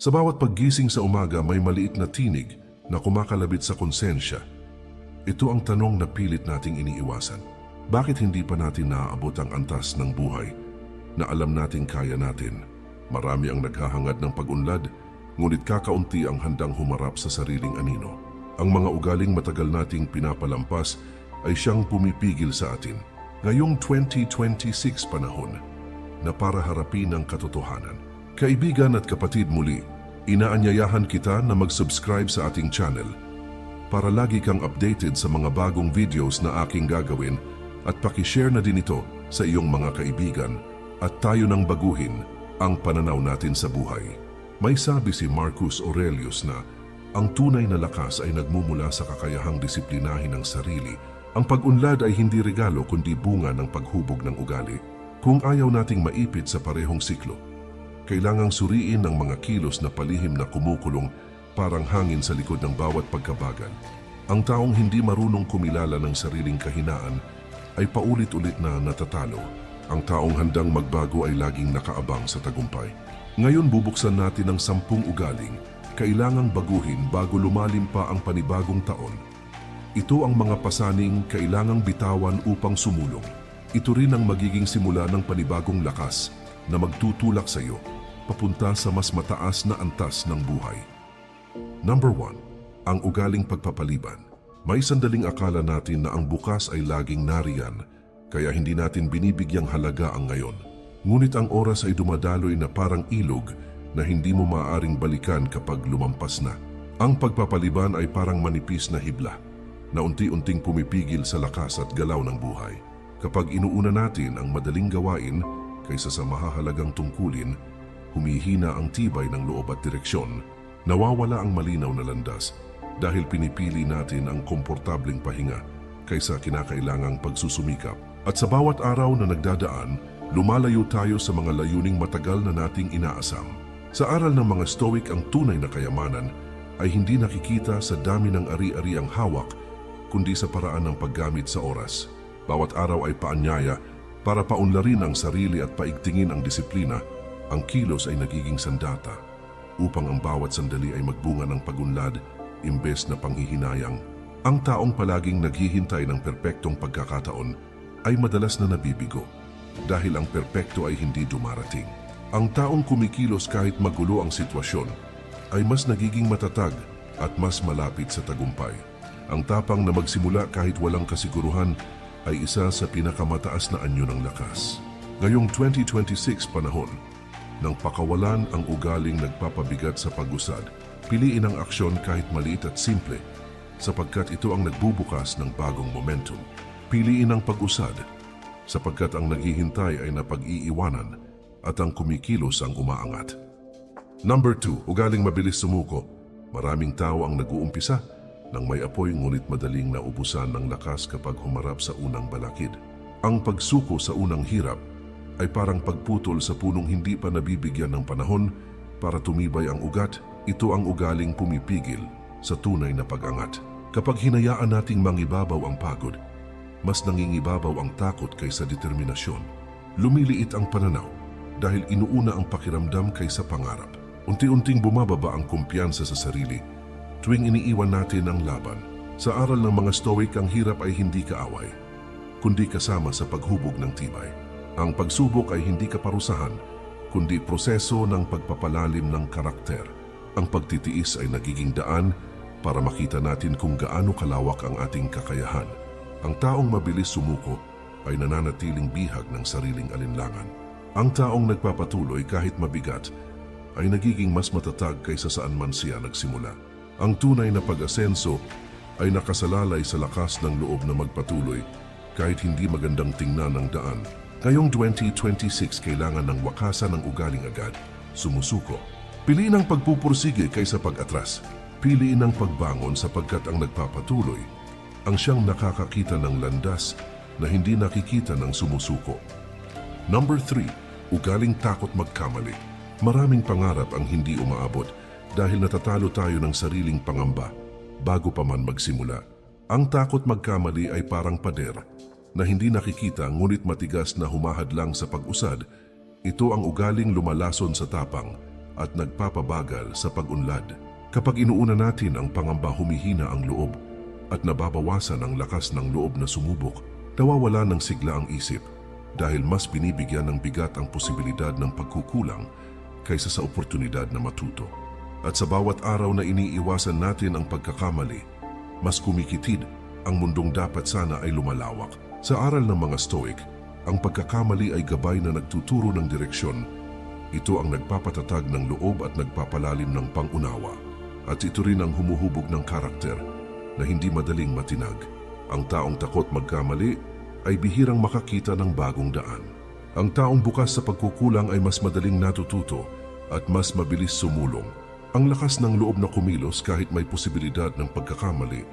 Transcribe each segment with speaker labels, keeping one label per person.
Speaker 1: Sa bawat paggising sa umaga may maliit na tinig na kumakalabit sa konsensya. Ito ang tanong na pilit nating iniiwasan. Bakit hindi pa natin naaabot ang antas ng buhay na alam nating kaya natin? Marami ang naghahangad ng pag-unlad, ngunit kakaunti ang handang humarap sa sariling anino. Ang mga ugaling matagal nating pinapalampas ay siyang pumipigil sa atin. Ngayong 2026 panahon na para harapin ang katotohanan. Kaibigan at kapatid muli, inaanyayahan kita na mag-subscribe sa ating channel para lagi kang updated sa mga bagong videos na aking gagawin at pakishare na din ito sa iyong mga kaibigan at tayo nang baguhin ang pananaw natin sa buhay. May sabi si Marcus Aurelius na ang tunay na lakas ay nagmumula sa kakayahang disiplinahin ang sarili. Ang pag-unlad ay hindi regalo kundi bunga ng paghubog ng ugali. Kung ayaw nating maipit sa parehong siklo, kailangang suriin ang mga kilos na palihim na kumukulong parang hangin sa likod ng bawat pagkabagal. Ang taong hindi marunong kumilala ng sariling kahinaan ay paulit-ulit na natatalo. Ang taong handang magbago ay laging nakaabang sa tagumpay. Ngayon bubuksan natin ang sampung ugaling kailangang baguhin bago lumalim pa ang panibagong taon. Ito ang mga pasaning kailangang bitawan upang sumulong. Ito rin ang magiging simula ng panibagong lakas na magtutulak sa iyo papunta sa mas mataas na antas ng buhay. Number 1. Ang ugaling pagpapaliban. May sandaling akala natin na ang bukas ay laging nariyan, kaya hindi natin binibigyang halaga ang ngayon. Ngunit ang oras ay dumadaloy na parang ilog na hindi mo maaaring balikan kapag lumampas na. Ang pagpapaliban ay parang manipis na hibla na unti-unting pumipigil sa lakas at galaw ng buhay. Kapag inuuna natin ang madaling gawain kaysa sa mahahalagang tungkulin, humihina ang tibay ng loob at direksyon, nawawala ang malinaw na landas dahil pinipili natin ang komportableng pahinga kaysa kinakailangang pagsusumikap. At sa bawat araw na nagdadaan, lumalayo tayo sa mga layuning matagal na nating inaasam. Sa aral ng mga Stoic ang tunay na kayamanan ay hindi nakikita sa dami ng ari-ari ang hawak kundi sa paraan ng paggamit sa oras. Bawat araw ay paanyaya para paunlarin ang sarili at paigtingin ang disiplina, ang kilos ay nagiging sandata upang ang bawat sandali ay magbunga ng pagunlad imbes na panghihinayang. Ang taong palaging naghihintay ng perpektong pagkakataon ay madalas na nabibigo dahil ang perpekto ay hindi dumarating. Ang taong kumikilos kahit magulo ang sitwasyon ay mas nagiging matatag at mas malapit sa tagumpay. Ang tapang na magsimula kahit walang kasiguruhan ay isa sa pinakamataas na anyo ng lakas. Ngayong 2026 panahon, nang pakawalan ang ugaling nagpapabigat sa pag-usad, piliin ang aksyon kahit maliit at simple sapagkat ito ang nagbubukas ng bagong momentum. Piliin ang pag-usad sapagkat ang naghihintay ay napag-iiwanan at ang kumikilos ang umaangat. Number 2, ugaling mabilis sumuko. Maraming tao ang nag-uumpisa nang may apoy ngunit madaling naubusan ng lakas kapag humarap sa unang balakid. Ang pagsuko sa unang hirap ay parang pagputol sa punong hindi pa nabibigyan ng panahon para tumibay ang ugat. Ito ang ugaling pumipigil sa tunay na pag-angat. Kapag hinayaan nating mangibabaw ang pagod, mas nangingibabaw ang takot kaysa determinasyon. Lumiliit ang pananaw dahil inuuna ang pakiramdam kaysa pangarap. Unti-unting bumababa ang kumpiyansa sa sarili tuwing iniiwan natin ang laban. Sa aral ng mga Stoic, ang hirap ay hindi kaaway, kundi kasama sa paghubog ng tibay. Ang pagsubok ay hindi kaparusahan, kundi proseso ng pagpapalalim ng karakter. Ang pagtitiis ay nagiging daan para makita natin kung gaano kalawak ang ating kakayahan. Ang taong mabilis sumuko ay nananatiling bihag ng sariling alinlangan. Ang taong nagpapatuloy kahit mabigat ay nagiging mas matatag kaysa saan man siya nagsimula. Ang tunay na pag-asenso ay nakasalalay sa lakas ng loob na magpatuloy kahit hindi magandang tingnan ang daan. Ngayong 2026 kailangan ng wakasan ng ugaling agad, sumusuko. Piliin ang pagpupursige kaysa pag-atras. Piliin ang pagbangon sapagkat ang nagpapatuloy ang siyang nakakakita ng landas na hindi nakikita ng sumusuko. Number 3. Ugaling takot magkamali. Maraming pangarap ang hindi umaabot dahil natatalo tayo ng sariling pangamba bago pa man magsimula. Ang takot magkamali ay parang pader na hindi nakikita ngunit matigas na humahadlang sa pag-usad. Ito ang ugaling lumalason sa tapang at nagpapabagal sa pag-unlad. Kapag inuuna natin ang pangamba humihina ang loob at nababawasan ang lakas ng loob na sumubok, nawawala ng sigla ang isip dahil mas binibigyan ng bigat ang posibilidad ng pagkukulang kaysa sa oportunidad na matuto. At sa bawat araw na iniiwasan natin ang pagkakamali, mas kumikitid ang mundong dapat sana ay lumalawak. Sa aral ng mga Stoic, ang pagkakamali ay gabay na nagtuturo ng direksyon. Ito ang nagpapatatag ng loob at nagpapalalim ng pangunawa. At ito rin ang humuhubog ng karakter na hindi madaling matinag. Ang taong takot magkamali ay bihirang makakita ng bagong daan. Ang taong bukas sa pagkukulang ay mas madaling natututo at mas mabilis sumulong. Ang lakas ng loob na kumilos kahit may posibilidad ng pagkakamali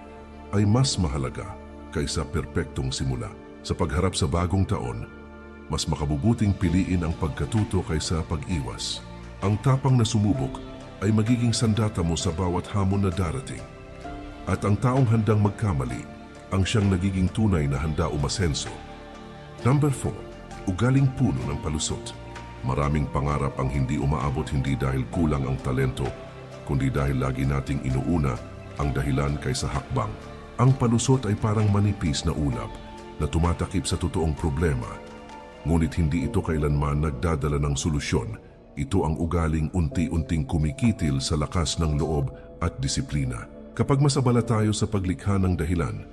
Speaker 1: ay mas mahalaga kaysa perpektong simula. Sa pagharap sa bagong taon, mas makabubuting piliin ang pagkatuto kaysa pag-iwas. Ang tapang na sumubok ay magiging sandata mo sa bawat hamon na darating. At ang taong handang magkamali, ang siyang nagiging tunay na handa umasenso. Number 4. Ugaling puno ng palusot. Maraming pangarap ang hindi umaabot hindi dahil kulang ang talento, kundi dahil lagi nating inuuna ang dahilan kaysa hakbang. Ang palusot ay parang manipis na ulap na tumatakip sa totoong problema. Ngunit hindi ito kailanman nagdadala ng solusyon. Ito ang ugaling unti-unting kumikitil sa lakas ng loob at disiplina. Kapag masabala tayo sa paglikha ng dahilan,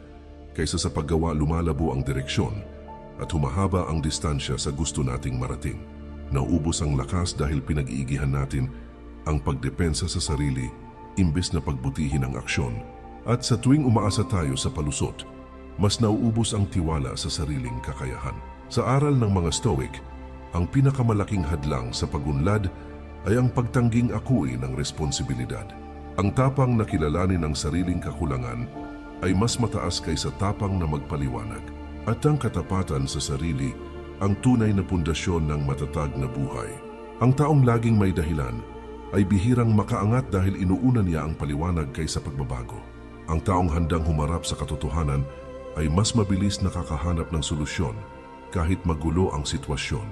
Speaker 1: kaysa sa paggawa lumalabo ang direksyon at humahaba ang distansya sa gusto nating marating. Nauubos ang lakas dahil pinag-iigihan natin ang pagdepensa sa sarili imbes na pagbutihin ang aksyon. At sa tuwing umaasa tayo sa palusot, mas nauubos ang tiwala sa sariling kakayahan. Sa aral ng mga Stoic, ang pinakamalaking hadlang sa pagunlad ay ang pagtangging akuin ng responsibilidad. Ang tapang na kilalanin ang sariling kakulangan ay mas mataas kaysa tapang na magpaliwanag. At ang katapatan sa sarili ang tunay na pundasyon ng matatag na buhay. Ang taong laging may dahilan ay bihirang makaangat dahil inuuna niya ang paliwanag kaysa pagbabago. Ang taong handang humarap sa katotohanan ay mas mabilis nakakahanap ng solusyon kahit magulo ang sitwasyon.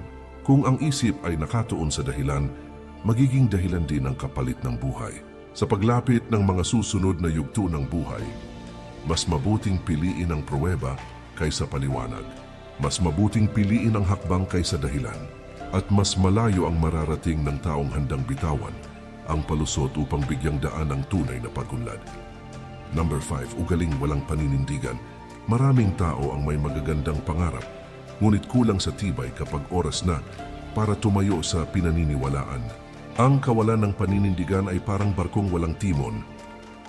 Speaker 1: Kung ang isip ay nakatuon sa dahilan, magiging dahilan din ang kapalit ng buhay. Sa paglapit ng mga susunod na yugto ng buhay, mas mabuting piliin ang pruweba kaysa paliwanag. Mas mabuting piliin ang hakbang kaysa dahilan. At mas malayo ang mararating ng taong handang bitawan ang palusot upang bigyang daan ang tunay na pagunlad. Number 5. Ugaling walang paninindigan. Maraming tao ang may magagandang pangarap, ngunit kulang sa tibay kapag oras na para tumayo sa pinaniniwalaan. Ang kawalan ng paninindigan ay parang barkong walang timon,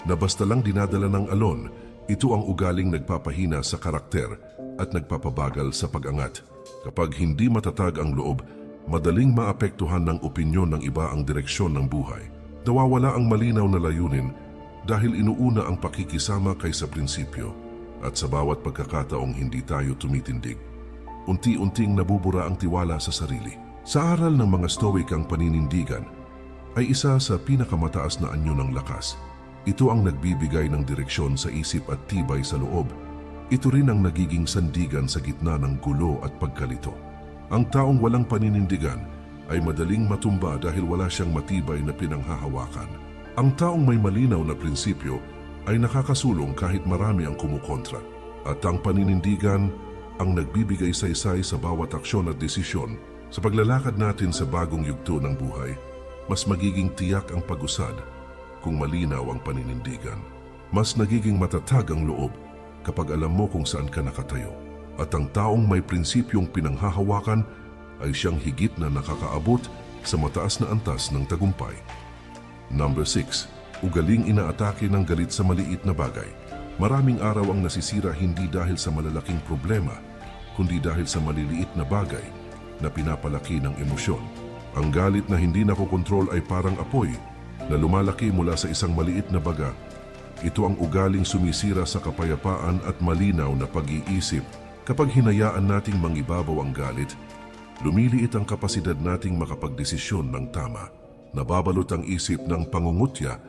Speaker 1: na basta lang dinadala ng alon, ito ang ugaling nagpapahina sa karakter at nagpapabagal sa pag-angat. Kapag hindi matatag ang loob, madaling maapektuhan ng opinyon ng iba ang direksyon ng buhay. Nawawala ang malinaw na layunin dahil inuuna ang pakikisama kaysa prinsipyo at sa bawat pagkakataong hindi tayo tumitindig. Unti-unting nabubura ang tiwala sa sarili. Sa aral ng mga Stoic ang paninindigan ay isa sa pinakamataas na anyo ng lakas. Ito ang nagbibigay ng direksyon sa isip at tibay sa loob. Ito rin ang nagiging sandigan sa gitna ng gulo at pagkalito. Ang taong walang paninindigan ay madaling matumba dahil wala siyang matibay na pinanghahawakan. Ang taong may malinaw na prinsipyo ay nakakasulong kahit marami ang kumukontra. At ang paninindigan ang nagbibigay saysay sa bawat aksyon at desisyon sa paglalakad natin sa bagong yugto ng buhay. Mas magiging tiyak ang pag-usad kung malinaw ang paninindigan. Mas nagiging matatag ang loob kapag alam mo kung saan ka nakatayo. At ang taong may prinsipyong pinanghahawakan ay siyang higit na nakakaabot sa mataas na antas ng tagumpay. Number 6. Ugaling inaatake ng galit sa maliit na bagay. Maraming araw ang nasisira hindi dahil sa malalaking problema, kundi dahil sa maliliit na bagay na pinapalaki ng emosyon. Ang galit na hindi nakokontrol ay parang apoy na lumalaki mula sa isang maliit na baga. Ito ang ugaling sumisira sa kapayapaan at malinaw na pag-iisip. Kapag hinayaan nating mangibabaw ang galit, lumiliit ang kapasidad nating makapagdesisyon ng tama. Nababalot ang isip ng pangungutya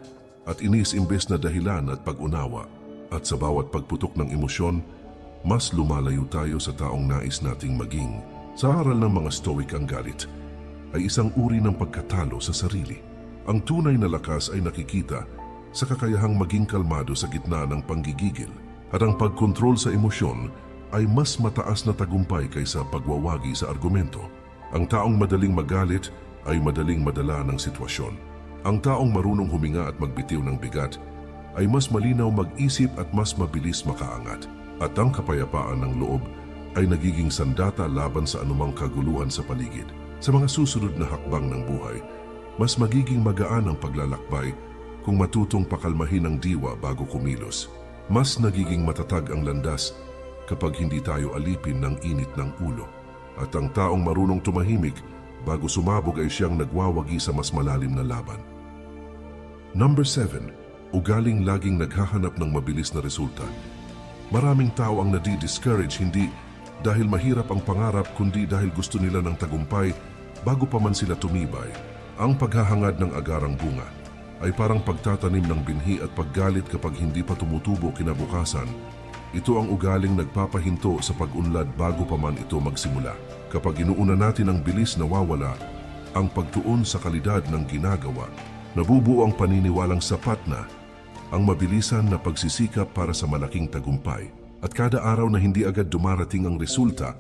Speaker 1: at inis imbes na dahilan at pag-unawa. At sa bawat pagputok ng emosyon, mas lumalayo tayo sa taong nais nating maging. Sa aral ng mga stoic ang galit ay isang uri ng pagkatalo sa sarili. Ang tunay na lakas ay nakikita sa kakayahang maging kalmado sa gitna ng panggigigil at ang pagkontrol sa emosyon ay mas mataas na tagumpay kaysa pagwawagi sa argumento. Ang taong madaling magalit ay madaling madala ng sitwasyon. Ang taong marunong huminga at magbitiw ng bigat ay mas malinaw mag-isip at mas mabilis makaangat. At ang kapayapaan ng loob ay nagiging sandata laban sa anumang kaguluhan sa paligid. Sa mga susunod na hakbang ng buhay, mas magiging magaan ang paglalakbay kung matutong pakalmahin ang diwa bago kumilos. Mas nagiging matatag ang landas kapag hindi tayo alipin ng init ng ulo. At ang taong marunong tumahimik bago sumabog ay siyang nagwawagi sa mas malalim na laban. Number 7. Ugaling laging naghahanap ng mabilis na resulta. Maraming tao ang nadi-discourage hindi dahil mahirap ang pangarap kundi dahil gusto nila ng tagumpay bago pa man sila tumibay. Ang paghahangad ng agarang bunga ay parang pagtatanim ng binhi at paggalit kapag hindi pa tumutubo kinabukasan. Ito ang ugaling nagpapahinto sa pag-unlad bago pa man ito magsimula. Kapag inuuna natin ang bilis nawawala, ang pagtuon sa kalidad ng ginagawa, nabubuo ang paniniwalang sapat na ang mabilisan na pagsisikap para sa malaking tagumpay. At kada araw na hindi agad dumarating ang resulta,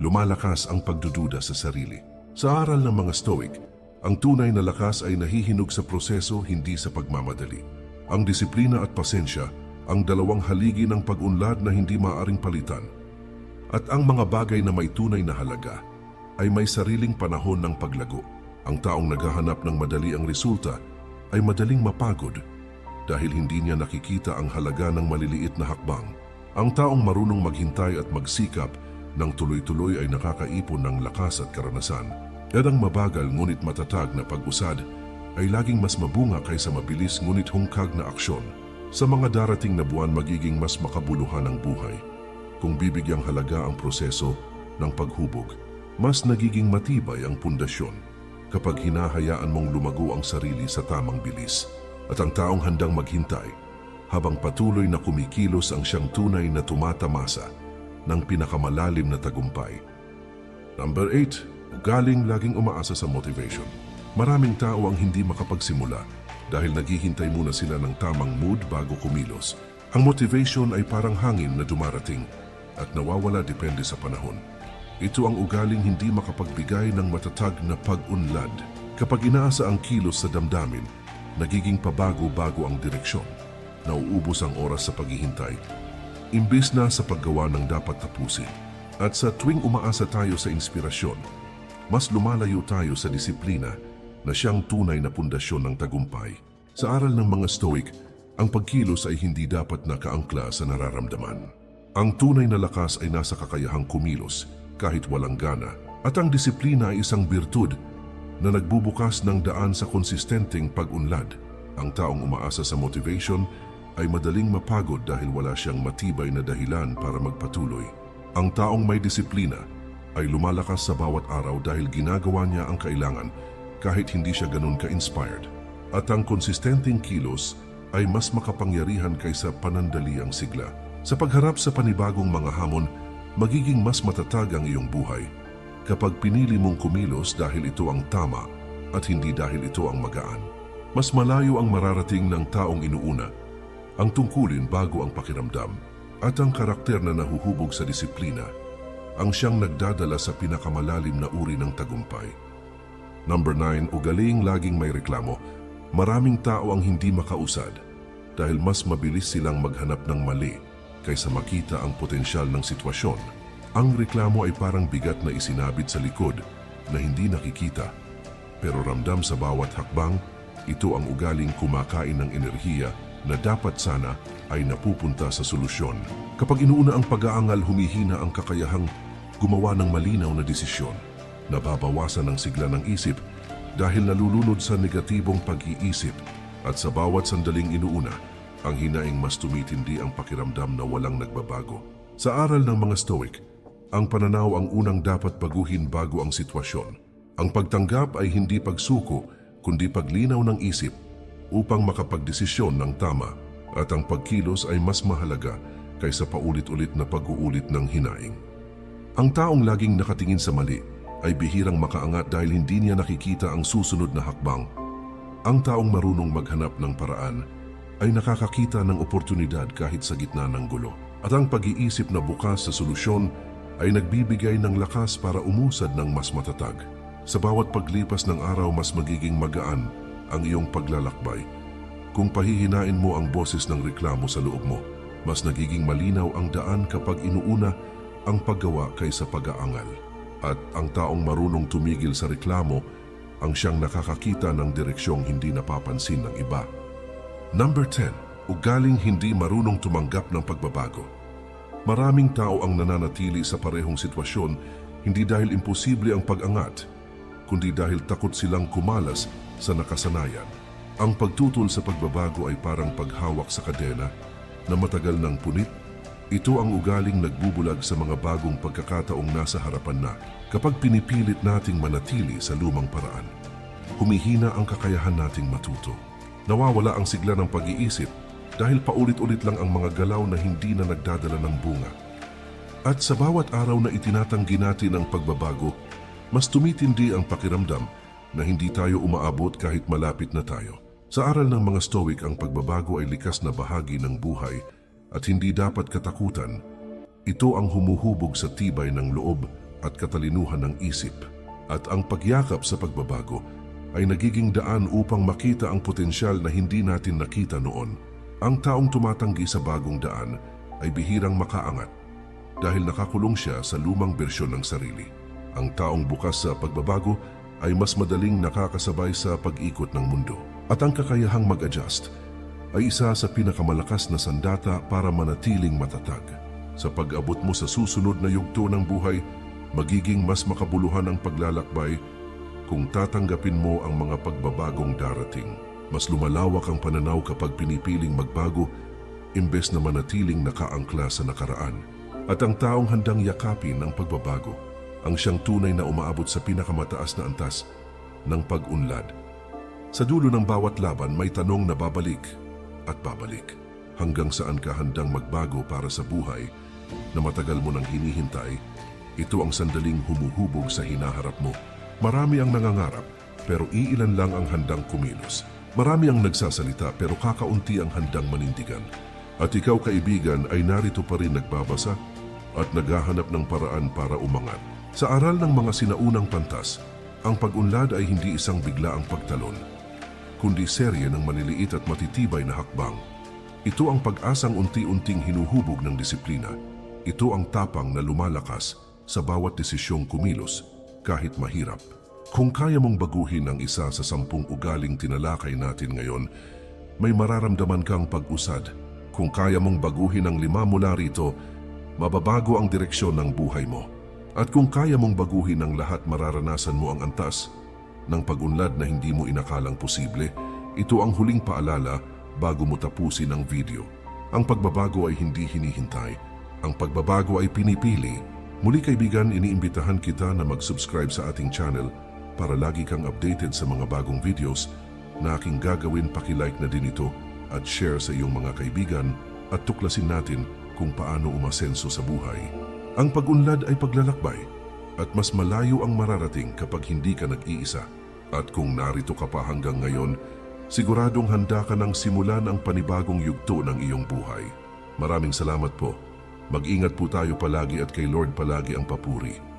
Speaker 1: lumalakas ang pagdududa sa sarili. Sa aral ng mga Stoic, ang tunay na lakas ay nahihinog sa proseso hindi sa pagmamadali. Ang disiplina at pasensya, ang dalawang haligi ng pag-unlad na hindi maaring palitan. At ang mga bagay na may tunay na halaga ay may sariling panahon ng paglago. Ang taong naghahanap ng madali ang resulta ay madaling mapagod dahil hindi niya nakikita ang halaga ng maliliit na hakbang. Ang taong marunong maghintay at magsikap ng tuloy-tuloy ay nakakaipon ng lakas at karanasan. At ang mabagal ngunit matatag na pag-usad ay laging mas mabunga kaysa mabilis ngunit hungkag na aksyon. Sa mga darating na buwan magiging mas makabuluhan ang buhay. Kung bibigyang halaga ang proseso ng paghubog, mas nagiging matibay ang pundasyon kapag hinahayaan mong lumago ang sarili sa tamang bilis at ang taong handang maghintay habang patuloy na kumikilos ang siyang tunay na tumatamasa ng pinakamalalim na tagumpay. Number 8. Ugaling laging umaasa sa motivation. Maraming tao ang hindi makapagsimula dahil naghihintay muna sila ng tamang mood bago kumilos. Ang motivation ay parang hangin na dumarating at nawawala depende sa panahon. Ito ang ugaling hindi makapagbigay ng matatag na pag-unlad. Kapag inaasa ang kilos sa damdamin, nagiging pabago-bago ang direksyon. Nauubos ang oras sa paghihintay. Imbis na sa paggawa ng dapat tapusin. At sa tuwing umaasa tayo sa inspirasyon, mas lumalayo tayo sa disiplina na siyang tunay na pundasyon ng tagumpay. Sa aral ng mga Stoic, ang pagkilos ay hindi dapat nakaangkla sa nararamdaman. Ang tunay na lakas ay nasa kakayahang kumilos kahit walang gana at ang disiplina ay isang birtud na nagbubukas ng daan sa konsistenteng pag-unlad. Ang taong umaasa sa motivation ay madaling mapagod dahil wala siyang matibay na dahilan para magpatuloy. Ang taong may disiplina ay lumalakas sa bawat araw dahil ginagawa niya ang kailangan kahit hindi siya ganun ka-inspired. At ang konsistenteng kilos ay mas makapangyarihan kaysa panandaliang sigla. Sa pagharap sa panibagong mga hamon, magiging mas matatag ang iyong buhay kapag pinili mong kumilos dahil ito ang tama at hindi dahil ito ang magaan. Mas malayo ang mararating ng taong inuuna, ang tungkulin bago ang pakiramdam, at ang karakter na nahuhubog sa disiplina, ang siyang nagdadala sa pinakamalalim na uri ng tagumpay. Number 9, ugaling laging may reklamo. Maraming tao ang hindi makausad dahil mas mabilis silang maghanap ng mali kaysa makita ang potensyal ng sitwasyon. Ang reklamo ay parang bigat na isinabit sa likod na hindi nakikita. Pero ramdam sa bawat hakbang, ito ang ugaling kumakain ng enerhiya na dapat sana ay napupunta sa solusyon. Kapag inuuna ang pag-aangal, humihina ang kakayahang gumawa ng malinaw na desisyon. Nababawasan ang sigla ng isip dahil nalulunod sa negatibong pag-iisip at sa bawat sandaling inuuna, ang hinaing mas tumitindi ang pakiramdam na walang nagbabago. Sa aral ng mga Stoic, ang pananaw ang unang dapat baguhin bago ang sitwasyon. Ang pagtanggap ay hindi pagsuko, kundi paglinaw ng isip upang makapagdesisyon ng tama at ang pagkilos ay mas mahalaga kaysa paulit-ulit na pag-uulit ng hinaing. Ang taong laging nakatingin sa mali ay bihirang makaangat dahil hindi niya nakikita ang susunod na hakbang. Ang taong marunong maghanap ng paraan ay nakakakita ng oportunidad kahit sa gitna ng gulo. At ang pag-iisip na bukas sa solusyon ay nagbibigay ng lakas para umusad ng mas matatag. Sa bawat paglipas ng araw, mas magiging magaan ang iyong paglalakbay. Kung pahihinain mo ang boses ng reklamo sa loob mo, mas nagiging malinaw ang daan kapag inuuna ang paggawa kaysa pag-aangal. At ang taong marunong tumigil sa reklamo ang siyang nakakakita ng direksyong hindi napapansin ng iba. Number 10. Ugaling hindi marunong tumanggap ng pagbabago. Maraming tao ang nananatili sa parehong sitwasyon hindi dahil imposible ang pag-angat, kundi dahil takot silang kumalas sa nakasanayan. Ang pagtutol sa pagbabago ay parang paghawak sa kadena na matagal ng punit. Ito ang ugaling nagbubulag sa mga bagong pagkakataong nasa harapan na kapag pinipilit nating manatili sa lumang paraan. Humihina ang kakayahan nating matuto. Nawawala ang sigla ng pag-iisip dahil paulit-ulit lang ang mga galaw na hindi na nagdadala ng bunga. At sa bawat araw na itinatanggi natin ang pagbabago, mas tumitindi ang pakiramdam na hindi tayo umaabot kahit malapit na tayo. Sa aral ng mga Stoic, ang pagbabago ay likas na bahagi ng buhay at hindi dapat katakutan. Ito ang humuhubog sa tibay ng loob at katalinuhan ng isip. At ang pagyakap sa pagbabago ay nagiging daan upang makita ang potensyal na hindi natin nakita noon. Ang taong tumatanggi sa bagong daan ay bihirang makaangat dahil nakakulong siya sa lumang bersyon ng sarili. Ang taong bukas sa pagbabago ay mas madaling nakakasabay sa pag-ikot ng mundo. At ang kakayahang mag-adjust ay isa sa pinakamalakas na sandata para manatiling matatag. Sa pag-abot mo sa susunod na yugto ng buhay, magiging mas makabuluhan ang paglalakbay kung tatanggapin mo ang mga pagbabagong darating. Mas lumalawak ang pananaw kapag pinipiling magbago imbes na manatiling nakaangkla sa nakaraan. At ang taong handang yakapin ang pagbabago ang siyang tunay na umaabot sa pinakamataas na antas ng pag-unlad. Sa dulo ng bawat laban may tanong na babalik at babalik. Hanggang saan ka handang magbago para sa buhay na matagal mo nang hinihintay, ito ang sandaling humuhubog sa hinaharap mo. Marami ang nangangarap pero iilan lang ang handang kumilos. Marami ang nagsasalita pero kakaunti ang handang manindigan. At ikaw kaibigan ay narito pa rin nagbabasa at naghahanap ng paraan para umangat. Sa aral ng mga sinaunang pantas, ang pag-unlad ay hindi isang biglaang pagtalon, kundi serye ng maliliit at matitibay na hakbang. Ito ang pag-asang unti-unting hinuhubog ng disiplina. Ito ang tapang na lumalakas sa bawat desisyong kumilos, kahit mahirap. Kung kaya mong baguhin ang isa sa sampung ugaling tinalakay natin ngayon, may mararamdaman kang pag-usad. Kung kaya mong baguhin ang lima mula rito, mababago ang direksyon ng buhay mo. At kung kaya mong baguhin ang lahat mararanasan mo ang antas ng pag-unlad na hindi mo inakalang posible, ito ang huling paalala bago mo tapusin ang video. Ang pagbabago ay hindi hinihintay. Ang pagbabago ay pinipili. Muli kaibigan, iniimbitahan kita na mag-subscribe sa ating channel para lagi kang updated sa mga bagong videos na aking gagawin pakilike na din ito at share sa iyong mga kaibigan at tuklasin natin kung paano umasenso sa buhay. Ang pag-unlad ay paglalakbay at mas malayo ang mararating kapag hindi ka nag-iisa. At kung narito ka pa hanggang ngayon, siguradong handa ka nang simulan ang panibagong yugto ng iyong buhay. Maraming salamat po. Mag-ingat po tayo palagi at kay Lord palagi ang papuri.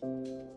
Speaker 1: Música